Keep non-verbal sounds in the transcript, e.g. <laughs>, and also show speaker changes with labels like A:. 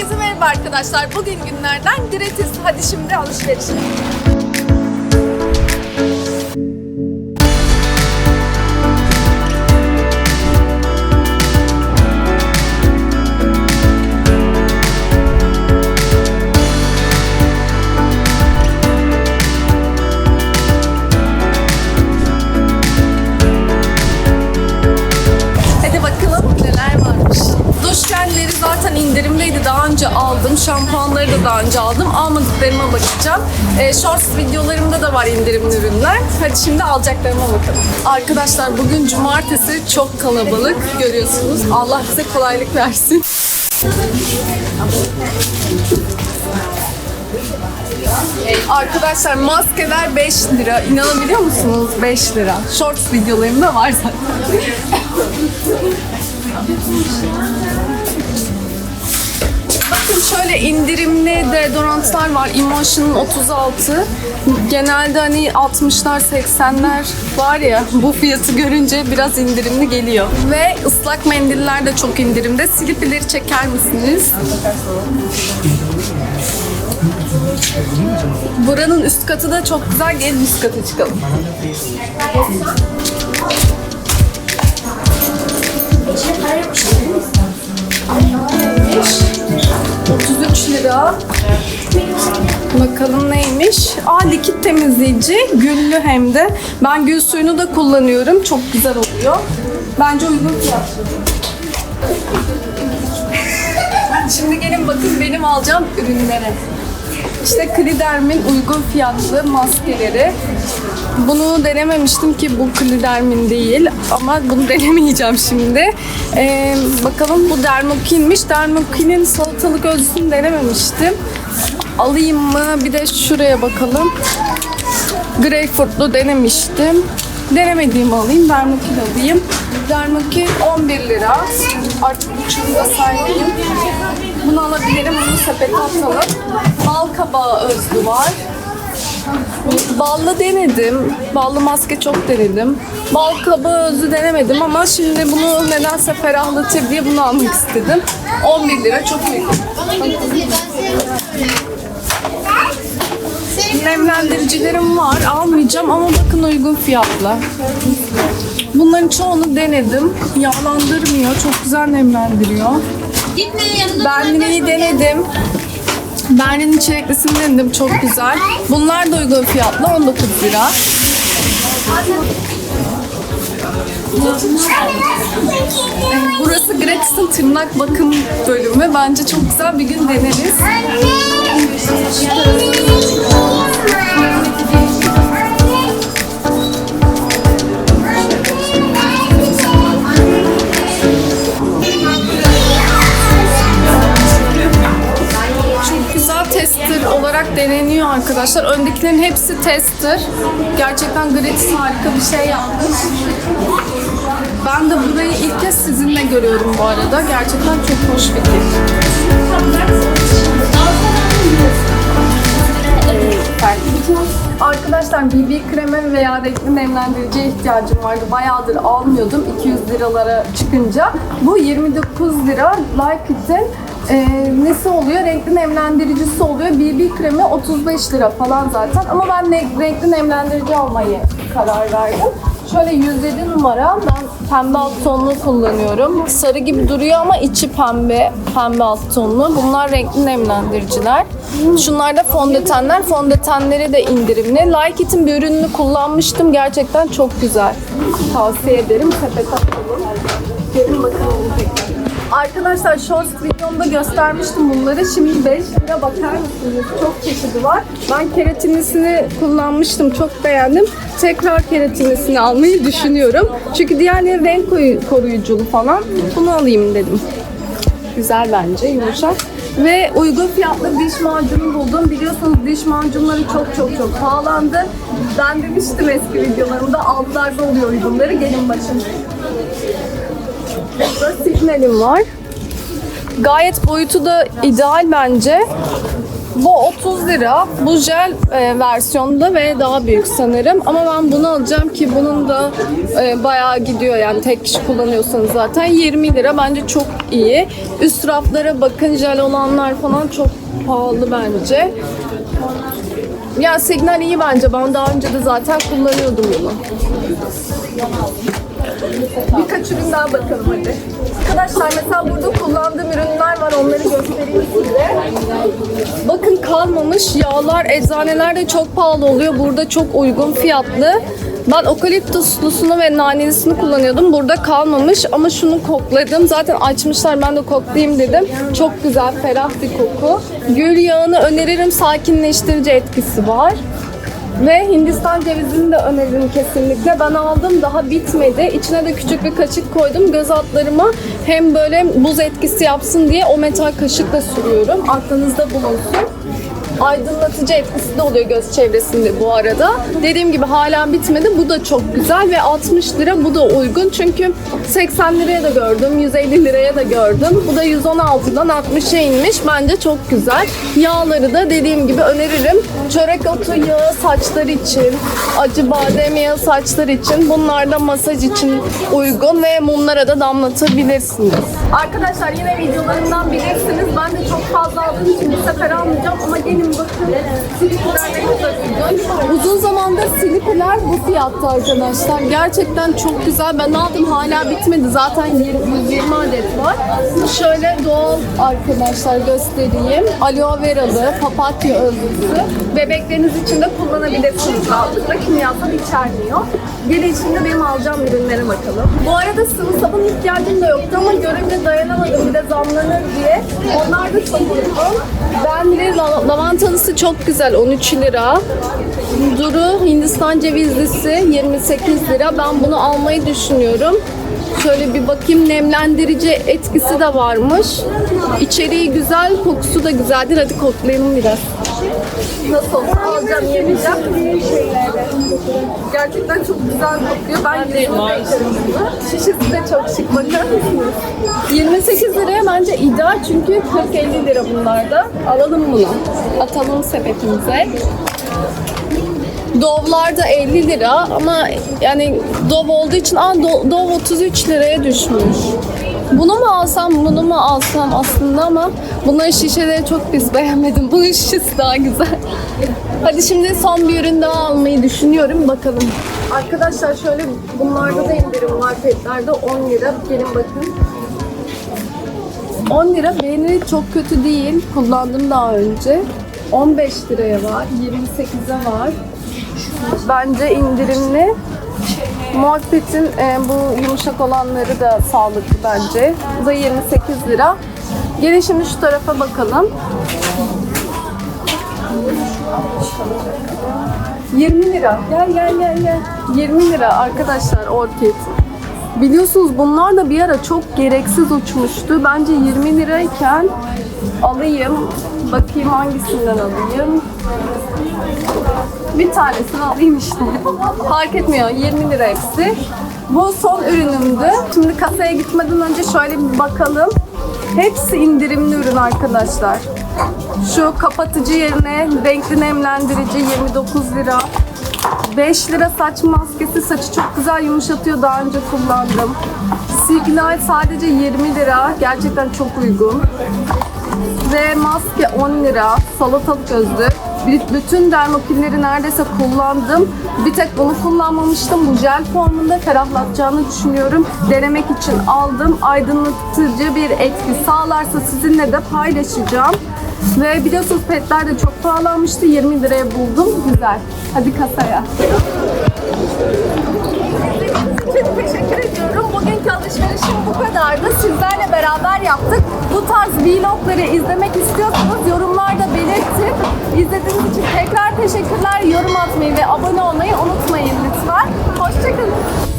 A: Herkese merhaba arkadaşlar. Bugün günlerden gratis. Hadi şimdi alışverişe. Aldım. Almadıklarıma bakacağım. Ee, shorts videolarımda da var indirimli ürünler. Hadi şimdi alacaklarıma bakalım. Arkadaşlar bugün cumartesi çok kalabalık görüyorsunuz. Allah bize kolaylık versin. Arkadaşlar maskeler 5 lira. İnanabiliyor musunuz? 5 lira. Shorts videolarımda var zaten. <laughs> Bakın şöyle indirimli deodorantlar var. Emotion'ın 36. Genelde hani 60'lar 80'ler var ya bu fiyatı görünce biraz indirimli geliyor. Ve ıslak mendiller de çok indirimde. Silipileri çeker misiniz? Buranın üst katı da çok güzel. Gelin üst kata çıkalım. Lira. Bakalım neymiş? Aa likit temizleyici. Güllü hem de. Ben gül suyunu da kullanıyorum. Çok güzel oluyor. Bence uygun fiyatlı. Şimdi gelin bakın benim alacağım ürünlere. İşte Kliderm'in uygun fiyatlı maskeleri. Bunu denememiştim ki bu Kliderm'in değil ama bunu <laughs> denemeyeceğim şimdi. Ee, bakalım bu Dermokin'miş. Dermokin'in salatalık özlüsünü denememiştim. Alayım mı? Bir de şuraya bakalım. Greyfurtlu denemiştim. Denemediğimi alayım. Dermokin alayım. Dermokin 11 lira. Artık üçünü de saymayayım. Bunu alabilirim. Bunu sepete atalım. Bal kabağı özlü var. Ballı denedim. Ballı maske çok denedim. Bal kabağı özlü denemedim ama şimdi bunu nedense ferahlatır diye bunu almak istedim. 11 lira çok uygun. Nemlendiricilerim var. Almayacağım ama bakın uygun fiyatla. Bunların çoğunu denedim. Yağlandırmıyor. Çok güzel nemlendiriyor. Benliği denedim. Berlin'in çileklisini denedim. Çok güzel. Bunlar da uygun fiyatlı. 19 lira. Burası Gratis'in tırnak bakım bölümü. Bence çok güzel. Bir gün deneriz. Çok Öndekilerin hepsi tester. Gerçekten Gratis harika bir şey yapmış. Ben de burayı ilk kez sizinle görüyorum bu arada. Gerçekten çok hoş fikir. Arkadaşlar BB kreme veya renkli nemlendiriciye ihtiyacım vardı. Bayağıdır almıyordum 200 liralara çıkınca. Bu 29 lira Like It'in e, nesi oluyor? Renkli nemlendiricisi oluyor. BB kremi 35 lira falan zaten. Ama ben ne, renkli nemlendirici almayı karar verdim. Şöyle 107 numara. Ben pembe alt tonlu kullanıyorum. Sarı gibi duruyor ama içi pembe. Pembe alt tonlu. Bunlar renkli nemlendiriciler. Şunlar da fondötenler. Fondötenleri de indirimli. Like It'in bir ürününü kullanmıştım. Gerçekten çok güzel. Tavsiye ederim. Sepete atalım. Gelin bakalım. Arkadaşlar shorts videomda göstermiştim bunları. Şimdi 5 lira bakar mısınız? Çok çeşidi var. Ben keratinlisini kullanmıştım. Çok beğendim. Tekrar keratinlisini almayı düşünüyorum. Çünkü diğerleri renk koruyuculu falan. Bunu alayım dedim. Güzel bence, yumuşak. Ve uygun fiyatlı diş macunu buldum. Biliyorsunuz diş macunları çok çok çok pahalandı. Ben demiştim eski videolarımda altlarda oluyor uygunları. Gelin bakın. Burada signalim var. Gayet boyutu da ideal bence. Bu 30 lira. Bu jel e, versiyonda ve daha büyük sanırım. Ama ben bunu alacağım ki bunun da e, bayağı gidiyor yani tek kişi kullanıyorsanız zaten 20 lira bence çok iyi. Üst raflara bakın jel olanlar falan çok pahalı bence. Ya Signal iyi bence. Ben daha önce de zaten kullanıyordum bunu. Birkaç ürün daha bakalım hadi. Arkadaşlar mesela burada kullandığım ürünler var. Onları göstereyim size. Bakın kalmamış yağlar eczanelerde çok pahalı oluyor. Burada çok uygun fiyatlı. Ben okaliptuslusunu ve nanelisini kullanıyordum. Burada kalmamış ama şunu kokladım. Zaten açmışlar ben de koklayayım dedim. Çok güzel, ferah bir koku. Gül yağını öneririm. Sakinleştirici etkisi var. Ve Hindistan cevizini de öneririm kesinlikle. Ben aldım daha bitmedi. İçine de küçük bir kaşık koydum. Göz altlarıma hem böyle buz etkisi yapsın diye o metal kaşıkla sürüyorum. Aklınızda bulunsun. Aydınlatıcı etkisi de oluyor göz çevresinde bu arada. Dediğim gibi hala bitmedi. Bu da çok güzel ve 60 lira bu da uygun. Çünkü 80 liraya da gördüm, 150 liraya da gördüm. Bu da 116'dan 60'a inmiş. Bence çok güzel. Yağları da dediğim gibi öneririm. Çörek otu yağı saçlar için, acı badem yağı saçlar için. Bunlar da masaj için uygun ve mumlara da damlatabilirsiniz. Arkadaşlar yine videolarımdan bilirsiniz. Ben de çok fazla aldığım için bir sefer almayacağım ama gelin Uzun zamandır silipler bu fiyatta arkadaşlar. Gerçekten çok güzel. Ben aldım hala bitmedi. Zaten 20, 120 adet var. Şöyle doğal arkadaşlar göstereyim. Aloe veralı, papatya özlüsü. Bebekleriniz için de kullanabilirsiniz rahatlıkla. Kimyasal içermiyor. Gelin şimdi benim alacağım ürünlere bakalım. Bu arada sıvı sabun ihtiyacım da yoktu ama görünce dayanamadım bir de zamlanır diye. Onlar da uygun. Ben de la- lavantalısı çok güzel 13 lira. Duru Hindistan cevizlisi 28 lira. Ben bunu almayı düşünüyorum. Şöyle bir bakayım nemlendirici etkisi de varmış. İçeriği güzel, kokusu da güzeldir. Hadi koklayalım biraz. Nasıl alacağım, yemeyeceğim. Gerçekten çok güzel kokuyor. Ben bunu. Şişesi de çok şık. Bakar mısınız? 28 liraya bence ideal çünkü 40-50 lira bunlar da. Alalım bunu. Atalım sepetimize. Dovlar da 50 lira ama yani Dov olduğu için aa, Do- Dov 33 liraya düşmüş. Bunu mu alsam, bunu mu alsam aslında ama bunların şişeleri çok pis beğenmedim. <laughs> Bunun şişesi daha güzel. Hadi şimdi son bir ürün daha almayı düşünüyorum. Bakalım. Arkadaşlar şöyle bunlarda da indirim var petlerde 10 lira. Gelin bakın. 10 lira beğeni çok kötü değil. Kullandım daha önce. 15 liraya var, 28'e var. Bence indirimli. Muhabbet'in e, bu yumuşak olanları da sağlıklı bence. Bu da 28 lira. Gelin şimdi şu tarafa bakalım. 20 lira. Gel gel gel gel. 20 lira arkadaşlar orkid. Biliyorsunuz bunlar da bir ara çok gereksiz uçmuştu. Bence 20 lirayken alayım. Bakayım hangisinden alayım. Bir tanesini alayım işte. Fark etmiyor. 20 lira hepsi. Bu son ürünümdü. Şimdi kasaya gitmeden önce şöyle bir bakalım. Hepsi indirimli ürün arkadaşlar. Şu kapatıcı yerine renkli nemlendirici 29 lira. 5 lira saç maskesi saçı çok güzel yumuşatıyor daha önce kullandım. Signal sadece 20 lira. Gerçekten çok uygun. Ve maske 10 lira. Salatalık gözlü. Bir- Bütün dermopilleri neredeyse kullandım. Bir tek bunu kullanmamıştım. Bu jel formunda ferahlatacağını düşünüyorum. Denemek için aldım. Aydınlatıcı bir etki sağlarsa sizinle de paylaşacağım. Ve biliyorsunuz petler de çok pahalanmıştı. 20 liraya buldum. Güzel. Hadi kasaya. alışverişim bu kadardı. Sizlerle beraber yaptık. Bu tarz vlogları izlemek istiyorsanız yorumlarda belirtin. İzlediğiniz için tekrar teşekkürler. Yorum atmayı ve abone olmayı unutmayın lütfen. Hoşçakalın.